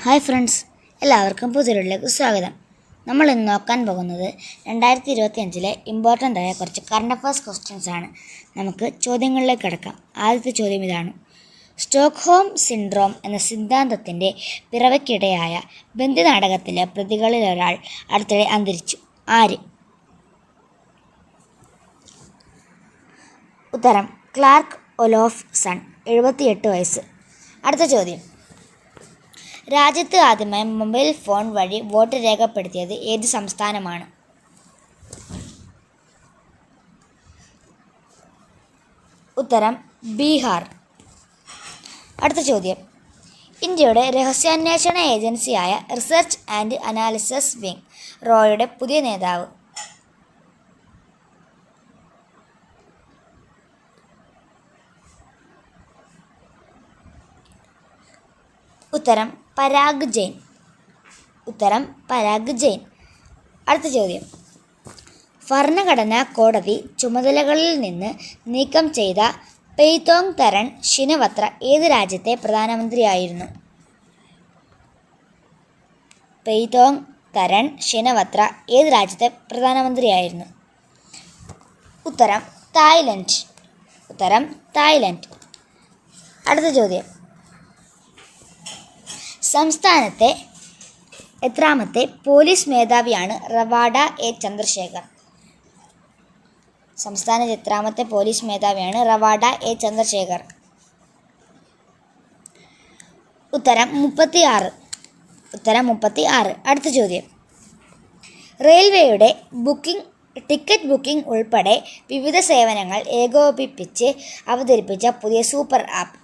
Hi friends എല്ലാവർക്കും പുതിയൊരിലേക്ക് സ്വാഗതം. നമ്മൾ ഇന്ന് നോക്കാൻ പോകുന്നത് രണ്ടായിരത്തി ഇരുപത്തി അഞ്ചിലെ ഇമ്പോർട്ടന്റ് ആയ കുറച്ച് കറണ്ട് അഫയേഴ്സ് ക്വസ്റ്റ്യൻസ് ആണ്. നമുക്ക് ചോദ്യങ്ങളിലേക്ക് കിടക്കാം. ആദ്യത്തെ ചോദ്യം ഇതാണ്. സ്റ്റോക്ക്ഹോം സിൻഡ്രോം എന്ന സിദ്ധാന്തത്തിന്റെ പിറവയ്ക്കിടയായ ബന്ധി നാടകത്തിലെ പ്രതികളിലൊരാൾ അടുത്തിടെ അന്തരിച്ചു. ആര്? ഉത്തരം ക്ലാർക്ക് ഒലോഫ് സൺ എഴുപത്തിയെട്ട് വയസ്സ്. അടുത്ത ചോദ്യം. രാജ്യത്ത് ആദ്യമായി മൊബൈൽ ഫോൺ വഴി വോട്ട് രേഖപ്പെടുത്തിയത് ഏത് സംസ്ഥാനമാണ്? ഉത്തരം ബീഹാർ. അടുത്ത ചോദ്യം. ഇന്ത്യയുടെ രഹസ്യാന്വേഷണ ഏജൻസിയായ റിസർച്ച് ആൻഡ് അനാലിസിസ് വിങ് റോയുടെ പുതിയ നേതാവ്. ഉത്തരം പരാഗ് ജെയിൻ. ഉത്തരം പരാഗ് ജെയിൻ. അടുത്ത ചോദ്യം. ഭരണഘടനാ കോടതി ചുമതലകളിൽ നിന്ന് നീക്കം ചെയ്ത പെയ്തോങ് തരൺ ഷിനവത്ര ഏത് രാജ്യത്തെ പ്രധാനമന്ത്രിയായിരുന്നു? പെയ്തോങ് തരൺ ഷിനവത്ര ഏത് രാജ്യത്തെ പ്രധാനമന്ത്രിയായിരുന്നു? ഉത്തരം തായ്ലൻഡ്. ഉത്തരം തായ്ലൻഡ്. അടുത്ത ചോദ്യം. സംസ്ഥാനത്തെ എത്രാമത്തെ പോലീസ് മേധാവിയാണ് റവാഡ എ. ചന്ദ്രശേഖർ. സംസ്ഥാനത്തെ എത്രാമത്തെ പോലീസ് മേധാവിയാണ് റവാഡ എ. ചന്ദ്രശേഖർ. ഉത്തരം മുപ്പത്തി ആറ് ഉത്തരം മുപ്പത്തി ആറ് അടുത്ത ചോദ്യം. റെയിൽവേയുടെ ബുക്കിംഗ് ടിക്കറ്റ് ബുക്കിംഗ് ഉൾപ്പെടെ വിവിധ സേവനങ്ങൾ ഏകോപിപ്പിച്ച് അവതരിപ്പിച്ച പുതിയ സൂപ്പർ ആപ്പ്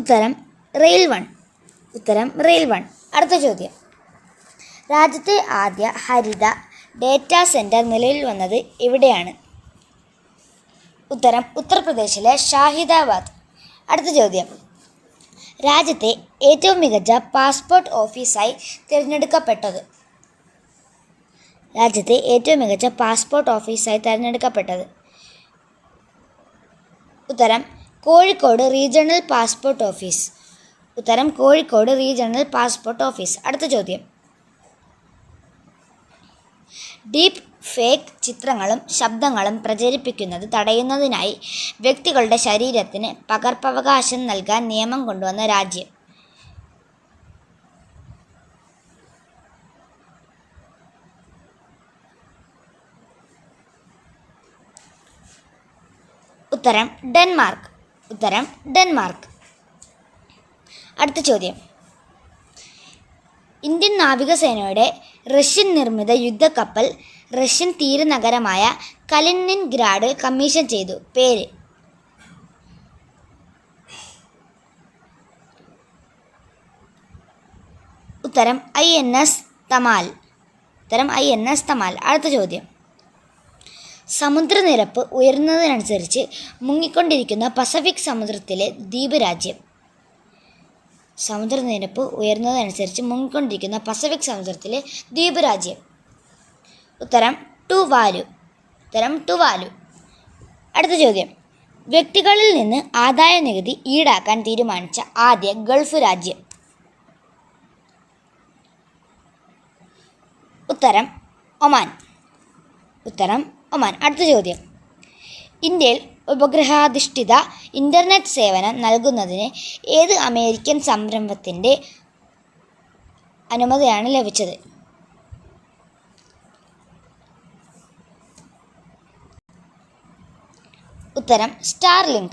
ഉത്തരം റെയിൽ വൺ. ഉത്തരം റെയിൽ വൺ. അടുത്ത ചോദ്യം. രാജ്യത്തെ ആദ്യ ഹരിത ഡേറ്റാ സെന്റർ നിലവിൽ വന്നത് എവിടെയാണ്? ഉത്തരം ഉത്തർപ്രദേശിലെ ഷാഹിദാബാദ്. അടുത്ത ചോദ്യം. രാജ്യത്തെ ഏറ്റവും മികച്ച പാസ്പോർട്ട് ഓഫീസായി തിരഞ്ഞെടുക്കപ്പെട്ടത്. രാജ്യത്തെ ഏറ്റവും മികച്ച പാസ്പോർട്ട് ഓഫീസായി തിരഞ്ഞെടുക്കപ്പെട്ടത്. ഉത്തരം കോഴിക്കോട് റീജിയണൽ പാസ്പോർട്ട് ഓഫീസ്. ഉത്തരം കോഴിക്കോട് റീജിയണൽ പാസ്പോർട്ട് ഓഫീസ്. അടുത്ത ചോദ്യം. ഡീപ്പ് ഫേക്ക് ചിത്രങ്ങളും ശബ്ദങ്ങളും പ്രചരിപ്പിക്കുന്നത് തടയുന്നതിനായി വ്യക്തികളുടെ ശരീരത്തിന് പകർപ്പവകാശം നൽകാൻ നിയമം കൊണ്ടുവന്ന രാജ്യം. ഉത്തരം ഡെൻമാർക്ക്. ഉത്തരം ഡെൻമാർക്ക്. അടുത്ത ചോദ്യം. ഇന്ത്യൻ നാവികസേനയുടെ റഷ്യൻ നിർമ്മിത യുദ്ധക്കപ്പൽ റഷ്യൻ തീരനഗരമായ കലിനിൻ ഗ്രാഡ് കമ്മീഷൻ ചെയ്തു. പേര്? ഉത്തരം ഐ എൻ എസ് തമാൽ. ഉത്തരം ഐ എൻ എസ് തമാൽ. അടുത്ത ചോദ്യം. സമുദ്രനിരപ്പ് ഉയരുന്നതിനനുസരിച്ച് മുങ്ങിക്കൊണ്ടിരിക്കുന്ന പസഫിക് സമുദ്രത്തിലെ ദ്വീപ് രാജ്യം സമുദ്രനിരപ്പ് ഉയരുന്നതനുസരിച്ച് മുങ്ങിക്കൊണ്ടിരിക്കുന്ന പസഫിക് സമുദ്രത്തിലെ ദ്വീപ് രാജ്യം ഉത്തരം ടുവാലു. ഉത്തരം ടുവാലു. അടുത്ത ചോദ്യം. വ്യക്തികളിൽ നിന്ന് ആദായ നികുതി ഈടാക്കാൻ തീരുമാനിച്ച ആദ്യ ഗൾഫ് രാജ്യം. ഉത്തരം ഒമാൻ. ഉത്തരം ഒമാൻ അടുത്ത ചോദ്യം. ഇന്ത്യയിൽ ഉപഗ്രഹാധിഷ്ഠിത ഇന്റർനെറ്റ് സേവനം നൽകുന്നതിന് ഏത് അമേരിക്കൻ സംരംഭത്തിന്റെ അനുമതിയാണ് ലഭിച്ചത്? ഉത്തരം സ്റ്റാർലിങ്ക്.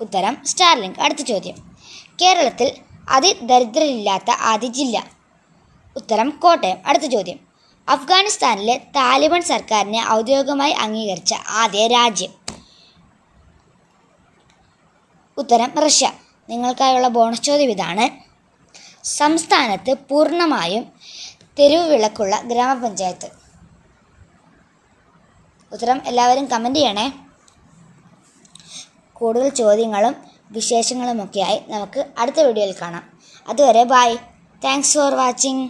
ഉത്തരം സ്റ്റാർലിങ്ക്. അടുത്ത ചോദ്യം. കേരളത്തിൽ അതിദരിദ്രരില്ലാത്ത ആദ്യ ജില്ല. ഉത്തരം കോട്ടയം. അടുത്ത ചോദ്യം. അഫ്ഗാനിസ്ഥാനിലെ താലിബാൻ സർക്കാരിനെ ഔദ്യോഗികമായി അംഗീകരിച്ച ആദ്യ രാജ്യം. ഉത്തരം റഷ്യ. നിങ്ങൾക്കായുള്ള ബോണസ് ചോദ്യം ഇതാണ്. സംസ്ഥാനത്ത് പൂർണമായും തെരുവ് വിളക്കുള്ള ഗ്രാമപഞ്ചായത്ത്. ഉത്തരം എല്ലാവരും കമന്റ് ചെയ്യണേ. കൂടുതൽ ചോദ്യങ്ങളും വിശേഷങ്ങളുമൊക്കെയായി നമുക്ക് അടുത്ത വീഡിയോയിൽ കാണാം. അതുവരെ ബായ് താങ്ക്സ് ഫോർ വാച്ചിങ്